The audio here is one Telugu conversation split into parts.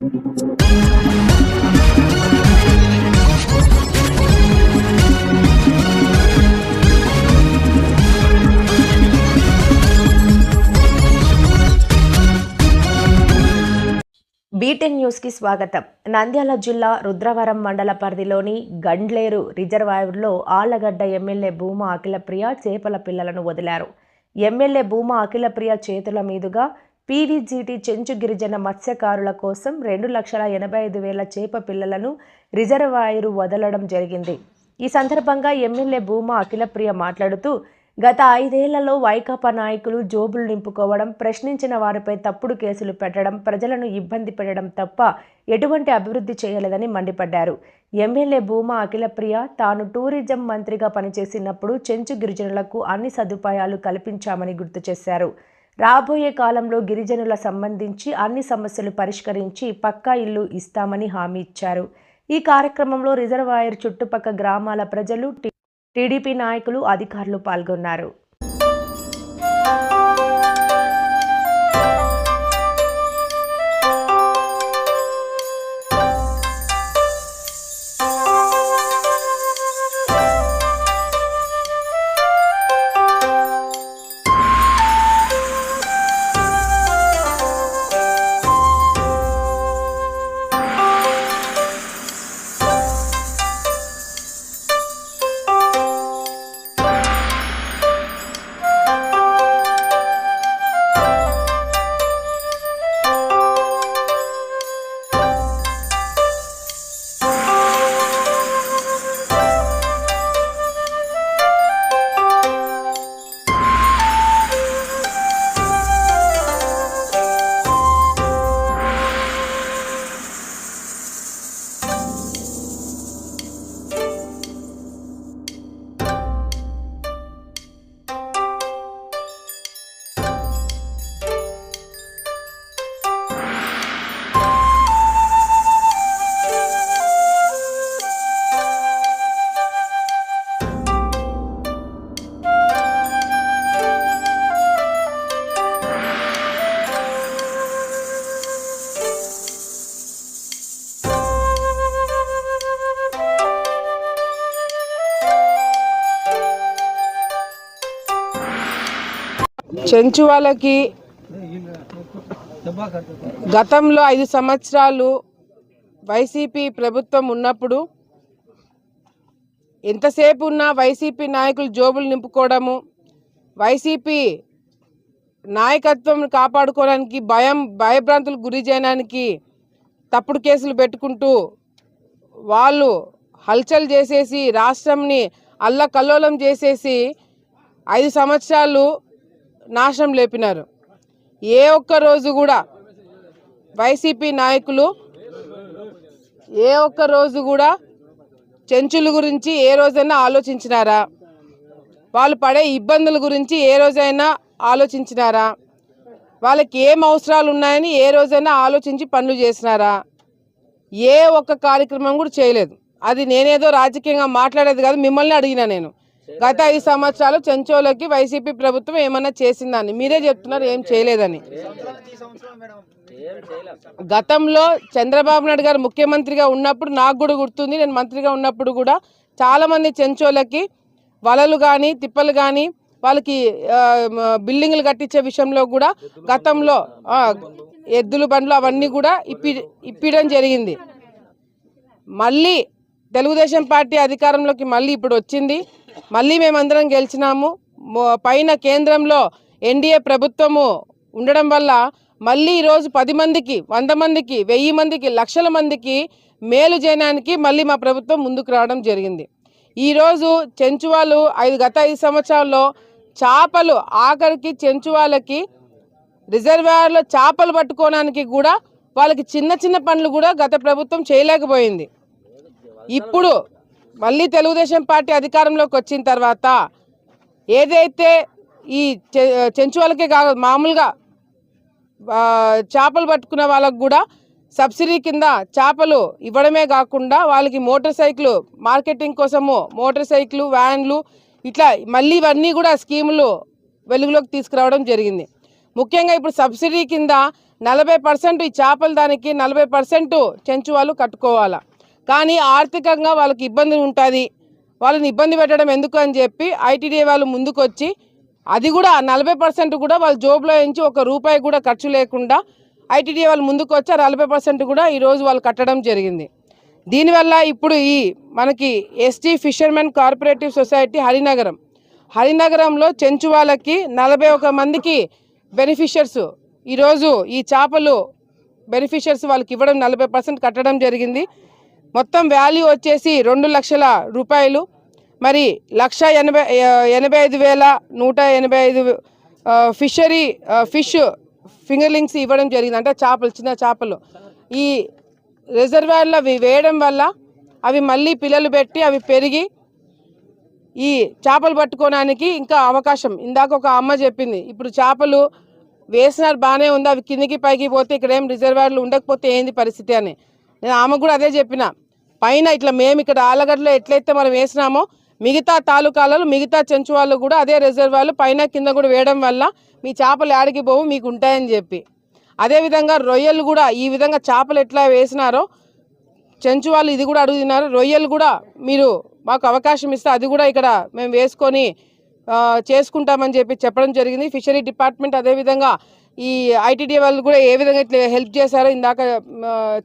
బీటెన్ న్యూస్కి స్వాగతం. నంద్యాల జిల్లా రుద్రవరం మండల పరిధిలోని గండ్లేరు రిజర్వాయర్లో ఆళ్ళగడ్డ ఎమ్మెల్యే భూమా అఖిలప్రియ చేపల పిల్లలను వదిలారు. ఎమ్మెల్యే భూమా అఖిలప్రియ చేతుల మీదుగా పీవీజీటీ చెంచు గిరిజన మత్స్యకారుల కోసం రెండు లక్షల ఎనభై ఐదు వేల చేప పిల్లలను రిజర్వాయరు వదలడం జరిగింది. ఈ సందర్భంగా ఎమ్మెల్యే భూమా అఖిలప్రియ మాట్లాడుతూ గత ఐదేళ్ళలో వైకాపా నాయకులు జోబులు నింపుకోవడం ప్రశ్నించిన వారిపై తప్పుడు కేసులు పెట్టడం ప్రజలను ఇబ్బంది పెట్టడం తప్ప ఎటువంటి అభివృద్ధి చేయలేదని మండిపడ్డారు. ఎమ్మెల్యే భూమా అఖిలప్రియ తాను టూరిజం మంత్రిగా పనిచేసినప్పుడు చెంచు గిరిజనులకు అన్ని సదుపాయాలు కల్పించామని గుర్తు చేశారు. రాబోయే కాలంలో గిరిజనుల సంబంధించి అన్ని సమస్యలు పరిష్కరించి పక్కా ఇల్లు ఇస్తామని హామీ ఇచ్చారు. ఈ కార్యక్రమంలో రిజర్వాయర్ చుట్టుపక్క గ్రామాల ప్రజలు టీడీపీ నాయకులు అధికారులు పాల్గొన్నారు. చెంచు వాళ్ళకి గతంలో ఐదు సంవత్సరాలు వైసీపీ ప్రభుత్వం ఉన్నప్పుడు ఎంతసేపు ఉన్నా వైసీపీ నాయకులు జోబులు నింపుకోవడము వైసీపీ నాయకత్వం కాపాడుకోవడానికి భయం భయభ్రాంతులకు గురి చేయడానికి తప్పుడు కేసులు పెట్టుకుంటూ వాళ్ళు హల్చల్ చేసేసి రాష్ట్రంని అల్లకల్లోలం చేసేసి ఐదు సంవత్సరాలు నాశనం లేపినారు. ఏ ఒక్క రోజు కూడా వైసీపీ నాయకులు ఏ ఒక్క రోజు కూడా చెంచుల గురించి ఏ రోజైనా ఆలోచించినారా? వాళ్ళు పడే ఇబ్బందుల గురించి ఏ రోజైనా ఆలోచించినారా? వాళ్ళకి ఏం అవసరాలు ఉన్నాయని ఏ రోజైనా ఆలోచించి పనులు చేసినారా? ఏ ఒక్క కార్యక్రమం కూడా చేయలేదు. అది నేనేదో రాజకీయంగా మాట్లాడేది కాదు మిమ్మల్ని అడిగినా నేను. గత ఐదు సంవత్సరాలు చెంచోలకి వైసీపీ ప్రభుత్వం ఏమన్నా చేసిందని. మీరే చెప్తున్నారు ఏం చేయలేదని. గతంలో చంద్రబాబు నాయుడు గారు ముఖ్యమంత్రిగా ఉన్నప్పుడు నాకు కూడా గుర్తుంది నేను మంత్రిగా ఉన్నప్పుడు కూడా చాలా మంది చెంచోలకి వలలు కానీ తిప్పలు కానీ వాళ్ళకి బిల్డింగ్లు కట్టించే విషయంలో కూడా గతంలో ఎద్దులు బండ్లు అవన్నీ కూడా ఇప్పి ఇప్పించడం జరిగింది. మళ్ళీ తెలుగుదేశం పార్టీ అధికారంలోకి మళ్ళీ ఇప్పుడు వచ్చింది. మళ్ళీ మేమందరం గెలిచినాము. పైన కేంద్రంలో ఎన్డీఏ ప్రభుత్వము ఉండడం వల్ల మళ్ళీ ఈరోజు పది మందికి వంద మందికి వెయ్యి మందికి లక్షల మందికి మేలు చేయడానికి మళ్ళీ మా ప్రభుత్వం ముందుకు రావడం జరిగింది. ఈరోజు చెంచువాలు ఐదు గత ఐదు సంవత్సరాల్లో చేపలు ఆఖరికి చెంచువాళ్ళకి రిజర్వాయర్లో చేపలు పట్టుకోవడానికి కూడా వాళ్ళకి చిన్న చిన్న పనులు కూడా గత ప్రభుత్వం చేయలేకపోయింది. ఇప్పుడు మళ్ళీ తెలుగుదేశం పార్టీ అధికారంలోకి వచ్చిన తర్వాత ఏదైతే ఈ చె- చెంచువాళ్ళకే కాదు మామూలుగా చేపలు పట్టుకునే వాళ్ళకు కూడా సబ్సిడీ కింద చేపలు ఇవ్వడమే కాకుండా వాళ్ళకి మోటార్ సైకిల్ మార్కెటింగ్ కోసము మోటార్ సైకిల్ వ్యాన్లు ఇట్లా మళ్ళీ ఇవన్నీ కూడా స్కీములు వెలుగులోకి తీసుకురావడం జరిగింది. ముఖ్యంగా ఇప్పుడు సబ్సిడీ కింద నలభై పర్సెంట్ ఈ చేపల దానికి నలభై పర్సెంట్ చెంచు వాళ్ళు కట్టుకోవాలా. కానీ ఆర్థికంగా వాళ్ళకి ఇబ్బంది ఉంటుంది. వాళ్ళని ఇబ్బంది పెట్టడం ఎందుకు అని చెప్పి ఐటీడీ వాళ్ళు ముందుకొచ్చి అది కూడా నలభై పర్సెంట్ కూడా వాళ్ళ జోబులో నుంచి ఒక రూపాయి కూడా ఖర్చు లేకుండా ఐటీడీ వాళ్ళు ముందుకు వచ్చి నలభై పర్సెంట్ కూడా ఈరోజు వాళ్ళు కట్టడం జరిగింది. దీనివల్ల ఇప్పుడు ఈ మనకి ST fishermen corporative society Harinagaram. హరినగరంలో Chenchu వాళ్ళకి నలభై ఒక మందికి బెనిఫిషియర్స్ ఈరోజు ఈ చేపలు బెనిఫిషియర్స్ వాళ్ళకి ఇవ్వడం నలభై పర్సెంట్ కట్టడం జరిగింది. మొత్తం వాల్యూ వచ్చేసి రెండు లక్షల రూపాయలు. మరి లక్ష ఎనభై ఎనభై ఐదు వేల నూట ఎనభై ఐదు ఫిషరీ ఫిష్ ఫింగర్లింగ్స్ ఇవ్వడం జరిగింది. అంటే చేపలు చిన్న చేపలు. ఈ రిజర్వాయర్లో అవి వేయడం వల్ల అవి మళ్ళీ పిల్లలు పెట్టి అవి పెరిగి ఈ చేపలు పట్టుకోవడానికి ఇంకా అవకాశం. ఇందాక ఒక అమ్మ చెప్పింది ఇప్పుడు చేపలు వేసినారు బాగానే ఉంది అవి కిందికి పైకి పోతే ఇక్కడ ఏం రిజర్వాయర్లు ఉండకపోతే ఏంది పరిస్థితి అని. నేను ఆమె కూడా అదే చెప్పిన. పైన ఇట్లా మేము ఇక్కడ ఆలగడ్డలో ఎట్లయితే మనం వేసినామో మిగతా తాలూకాలలో మిగతా చెంచు వాళ్ళు కూడా అదే రిజర్వాలు పైన కింద కూడా వేయడం వల్ల మీ చేపలు ఆడికి పోవు మీకు ఉంటాయని చెప్పి. అదేవిధంగా రొయ్యలు కూడా ఈ విధంగా చేపలు ఎట్లా వేసినారో చెంచు వాళ్ళు ఇది కూడా అడుగుతున్నారు. రొయ్యలు కూడా మీరు మాకు అవకాశం ఇస్తే అది కూడా ఇక్కడ మేము వేసుకొని చేసుకుంటామని చెప్పి చెప్పడం జరిగింది. ఫిషరీ డిపార్ట్మెంట్ అదేవిధంగా ఈ ఐటీడీ వాళ్ళు కూడా ఏ విధంగా ఇట్లా హెల్ప్ చేశారో ఇందాక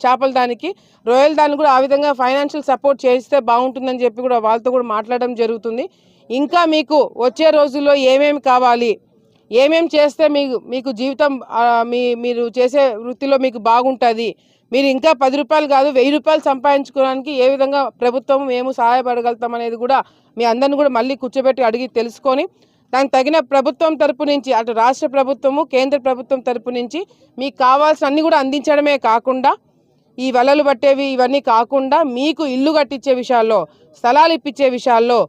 చేపల దానికి రొయ్యల దాన్ని కూడా ఆ విధంగా ఫైనాన్షియల్ సపోర్ట్ చేస్తే బాగుంటుందని చెప్పి కూడా వాళ్ళతో కూడా మాట్లాడడం జరుగుతుంది. ఇంకా మీకు వచ్చే రోజుల్లో ఏమేమి కావాలి? ఏమేం చేస్తే మీకు మీకు జీవితం మీ మీరు చేసే వృత్తిలో మీకు బాగుంటుంది? మీరు ఇంకా పది రూపాయలు కాదు వెయ్యి రూపాయలు సంపాదించుకోవడానికి ఏ విధంగా ప్రభుత్వం మేము సహాయపడగలుగుతాం అనేది కూడా మీ అందరిని కూడా మళ్ళీ కూర్చోబెట్టి అడిగి తెలుసుకొని దానికి తగిన ప్రభుత్వం తరపు నుంచి అటు రాష్ట్ర ప్రభుత్వము కేంద్ర ప్రభుత్వం తరపు నుంచి మీకు కావాల్సిన అన్ని కూడా అందించడమే కాకుండా ఈ వలలు పట్టేవి ఇవన్నీ కాకుండా మీకు ఇల్లు కట్టించే విషయాల్లో స్థలాలు ఇప్పించే విషయాల్లో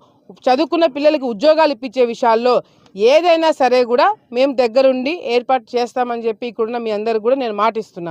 చదువుకున్న పిల్లలకి ఉద్యోగాలు ఇప్పించే విషయాల్లో ఏదైనా సరే కూడా మేము దగ్గరుండి ఏర్పాటు చేస్తామని చెప్పి ఇక్కడున్న మీ అందరికి కూడా నేను మాటిస్తున్నాను.